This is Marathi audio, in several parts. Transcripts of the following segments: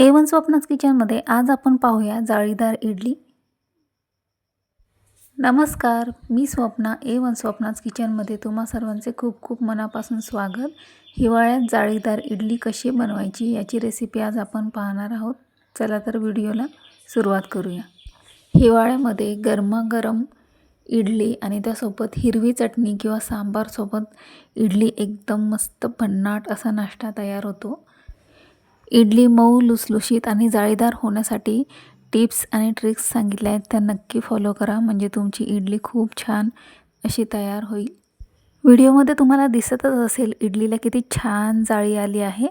ए वन स्वप्नाच किचनमध्ये आज आपण पाहूया जाळीदार इडली. नमस्कार मी स्वप्ना. ए वन स्वप्नाच किचनमध्ये तुम्हा सर्वांचे खूप खूप मनापासून स्वागत. हिवाळ्यात जाळीदार इडली कशी बनवायची याची रेसिपी आज आपण पाहणार आहोत. चला तर व्हिडिओला सुरुवात करूया. हिवाळ्यामध्ये गरमागरम इडली आणि त्यासोबत हिरवी चटणी किंवा सांबारसोबत इडली एकदम मस्त भन्नाट असा नाश्ता तयार होतो. इडली मऊ लुसलुशीत आणि जाळीदार होण्यासाठी टिप्स आणि ट्रिक्स सांगितल्या आहेत. त्या नक्की फॉलो करा. म्हणजे तुमची इडली खूप छान अशी तयार होईल. व्हिडिओमध्ये तुम्हाला दिसतच असेल इडलीला किती छान जाळी आली आहे.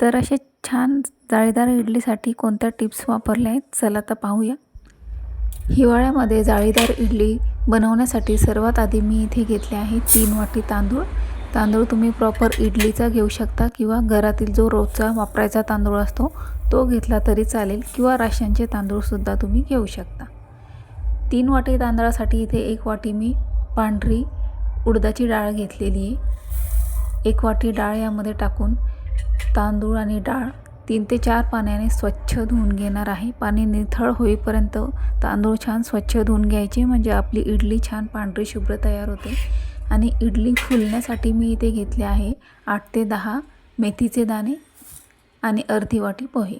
तर असे छान जाळीदार इडलीसाठी कोणत्या टिप्स वापरल्या आहेत? चला तर पाहूया. हिवाळ्यामध्ये जाळीदार इडली बनवण्यासाठी सर्वात आधी मी इथे घेतले आहे तीन वाटी तांदूळ. तांदूळ तुम्ही प्रॉपर इडलीचा घेऊ शकता किंवा घरातील जो रोजचा वापरायचा तांदूळ असतो तो घेतला तरी चालेल किंवा राशनचे तांदूळसुद्धा तुम्ही घेऊ शकता. तीन वाटी तांदळासाठी इथे एक वाटी मी पांढरी उडदाची डाळ घेतलेली आहे. एक वाटी डाळ यामध्ये टाकून तांदूळ आणि डाळ तीन ते चार पाण्याने स्वच्छ धुवून घेणार आहे. पाणी निथळ होईपर्यंत तांदूळ छान स्वच्छ धुवून घ्यायचे म्हणजे आपली इडली छान पांढरी शुभ्र तयार होते. आणि इडली फुलण्यासाठी मी इथे घेतले आहे आठ ते दहा मेथीचे दाणे आणि अर्धी वाटी पोहे.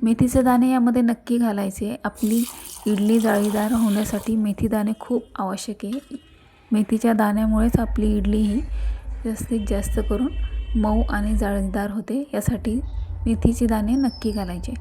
मेथीचे दाणे यामध्ये नक्की घालायचे. आपली इडली जाळीदार होण्यासाठी मेथी दाणे खूप आवश्यक आहे. मेथीच्या दाण्यामुळेच आपली इडली ही जास्तीत जास्त करून मऊ आणि जाळीदार होते. यासाठी मेथीचे दाणे नक्की घालायचे.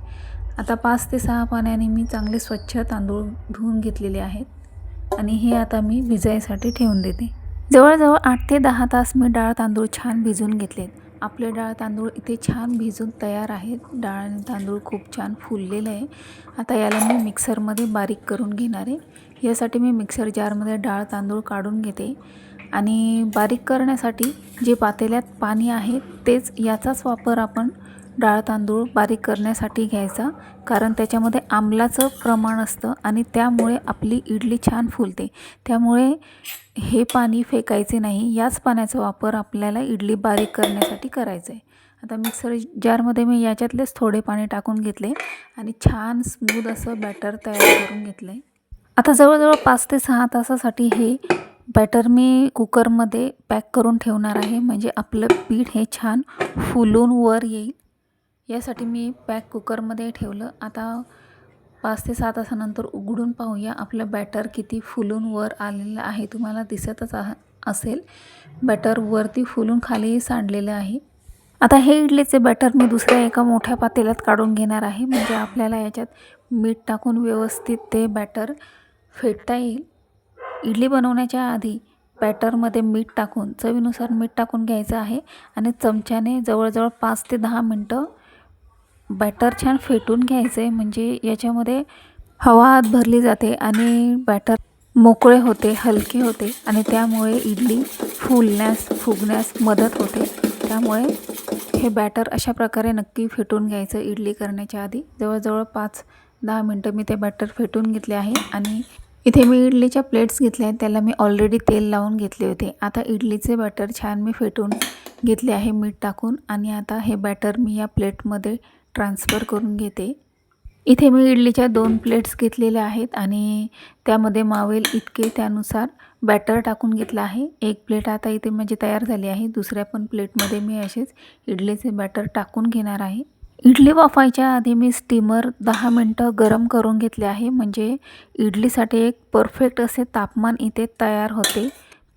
आता पाच ते सहा पाण्याने मी चांगले स्वच्छ तांदूळ धुवून घेतलेले आहेत आणि हे आता मी भिजायसाठी ठेवून देते. जवळजवळ आठ ते दहा तास मी डाळ तांदूळ छान भिजून घेतलेत आपले डाळ तांदूळ इथे छान भिजून तयार आहेत. डाळ आणि तांदूळ खूप छान फुललेलं आहे. आता याला मी मिक्सरमध्ये बारीक करून घेणार आहे. यासाठी मी मिक्सर जारमध्ये डाळ तांदूळ काढून घेते. आणि बारीक करण्यासाठी जे पातेल्यात पाणी आहे तेच याचाच वापर आपण डाळ तांदूळ बारीक करण्यासाठी घ्यायचा कारण त्याच्यामध्ये आमलाचं प्रमाण असतं आणि त्यामुळे आपली इडली छान फुलते. त्यामुळे हे पाणी फेकायचे नाही याच पाण्याचा वापर आपल्याला इडली बारीक करण्यासाठी करायचं आहे आता मिक्सर जारमध्ये मी याच्यातलेच थोडे पाणी टाकून घेतले आणि छान स्मूद असं बॅटर तयार करून घेतलं आहे आता जवळजवळ पाच ते सहा तासासाठी हे बॅटर मी कुकरमध्ये पॅक करून ठेवणार आहे म्हणजे आपलं पीठ हे छान फुलून वर येईल. यासाठी मी पॅक कुकरमध्ये ठेवलं. आता पाच ते सात तासानंतर उघडून पाहूया आपलं बॅटर किती फुलून वर आलेलं आहे. तुम्हाला दिसतच असेल. बॅटर वरती फुलून खाली सांडलेलं आहे. आता हे इडलीचे बॅटर मी दुसऱ्या एका मोठ्या पातेल्यात काढून घेणार आहे. म्हणजे आपल्याला याच्यात मीठ टाकून व्यवस्थित ते बॅटर फेटता येईल. इडली बनवण्याच्या आधी बॅटरमध्ये मीठ टाकून चवीनुसार मीठ टाकून घ्यायचं आहे. आणि चमच्याने जवळजवळ पाच ते दहा मिनटं बॅटर छान फेटून घ्यायचं आहे म्हणजे याच्यामध्ये हवा आत भरली जाते आणि बॅटर मोकळे होते हलके होते आणि त्यामुळे इडली फुलण्यास फुगण्यास मदत होते. त्यामुळे हे बॅटर अशा प्रकारे नक्की फेटून घ्यायचं इडली करण्याच्या आधी. जवळजवळ पाच दहा मिनटं मी ते बॅटर फेटून घेतले आहे आणि इथे मी इडलीच्या प्लेट्स घेतल्या आहेत त्याला मी ऑलरेडी तेल लावून घेतले होते. आता इडलीचे बॅटर छान मी फेटून घेतले आहे मीठ टाकून. आणि आता हे बॅटर मी या प्लेटमध्ये ट्रान्सफर करून घेते. इथे मी इडलीच्या दोन प्लेट्स घेतलेल्या आहेत आणि त्यामध्ये मावेल इतके त्यानुसार बॅटर टाकून घेतलं आहे. एक प्लेट आता इथे माझी तयार झाली आहे. दुसऱ्या पण प्लेटमध्ये मी असेच इडलीचे बॅटर टाकून घेणार आहे. इडली वाफायच्या आधी मी स्टीमर दहा मिनटं गरम करून घेतले आहे. म्हणजे इडलीसाठी एक परफेक्ट असे तापमान इथे तयार होते.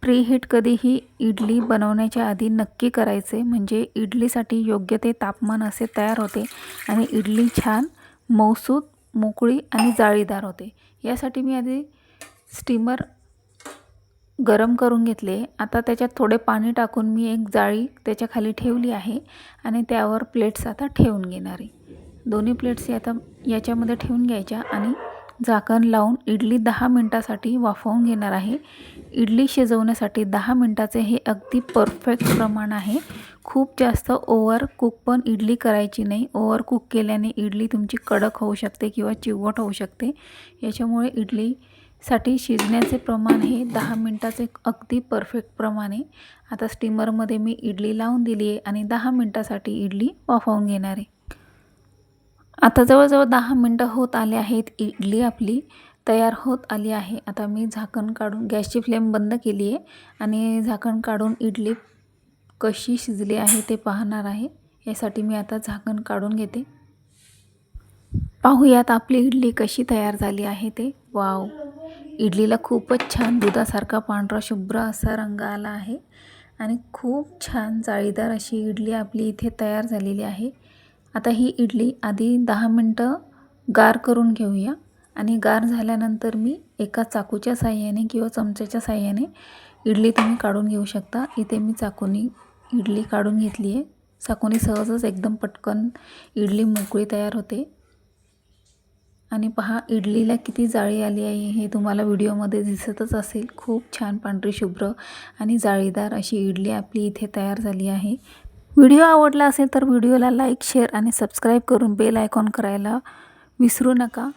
प्रीहीट कधीही इडली बनवण्याच्या आधी नक्की करायचे. म्हणजे इडलीसाठी योग्य ते तापमान असे तयार होते आणि इडली छान मौसूद मोकळी आणि जाळीदार होते. यासाठी मी आधी स्टीमर गरम करून घेतले. आता त्याच्यात थोडे पाणी टाकून मी एक जाळी त्याच्याखाली ठेवली आहे आणि त्यावर प्लेट्स आता ठेवून घेणार. आहे दोन्ही प्लेट्स आता याच्यामध्ये ठेवून घ्यायच्या आणि झाकण लावून इडली दहा मिनटासाठी वाफवून घेणार आहे. इडली शिजवण्यासाठी दहा मिनटाचे हे अगदी परफेक्ट प्रमाण आहे. खूप जास्त ओव्हर कुक पण इडली करायची नाही. ओव्हर कुक केल्याने इडली तुमची कडक होऊ शकते किंवा चिवट होऊ शकते. याच्यामुळे इडलीसाठी शिजण्याचे प्रमाण हे दहा मिनटाचे अगदी परफेक्ट प्रमाण आहे. आता स्टीमरमध्ये मी इडली लावून दिली आहे आणि दहा मिनटासाठी इडली वाफवून घेणार आहे. आता जवळजवळ दहा मिनटं होत आले आहेत इडली आपली. तयार होत आली आहे. आता मी झाकण काढून गॅसची फ्लेम बंद केली आहे आणि झाकण काढून इडली कशी शिजली आहे ते पाहणार आहे. यासाठी मी आता झाकण काढून घेते. पाहूयात आपली इडली कशी तयार झाली आहे ते. वाव! इडलीला खूपच छान दुधासारखा पांढरा शुभ्र असा रंग आला आहे आणि खूप छान जाळीदार अशी इडली आपली इथे तयार झालेली आहे. आता ही इडली आधी दहा मिनटं गार करून घेऊया. आणि गार झाल्यानंतर मी एका चाकूच्या साह्याने किंवा चमच्याच्या साह्याने इडली तुम्ही काढून घेऊ शकता. इथे मी चाकूनी इडली काढून घेतली आहे. चाकूने सहजच एकदम पटकन इडली मोकळी तयार होते. आणि पहा इडलीला किती जाळी आली आहे हे तुम्हाला व्हिडिओमध्ये दिसतच असेल. खूप छान पांढरी शुभ्र आणि जाळीदार अशी इडली आपली इथे तयार झाली आहे. व्हिडिओ आवडला असेल तर व्हिडिओला लाईक शेअर आणि सबस्क्राईब करून बेल आयकॉन करायला विसरू नका.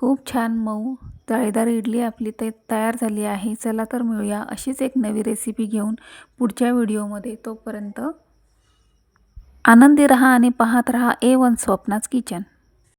खूप छान मऊ जाळीदार इडली आपली ते तयार झाली आहे. चला तर मिळूया अशीच एक नवी रेसिपी घेऊन पुढच्या व्हिडिओमध्ये. तोपर्यंत आनंदी रहा आणि पाहत रहा ए वन स्वप्नाच किचन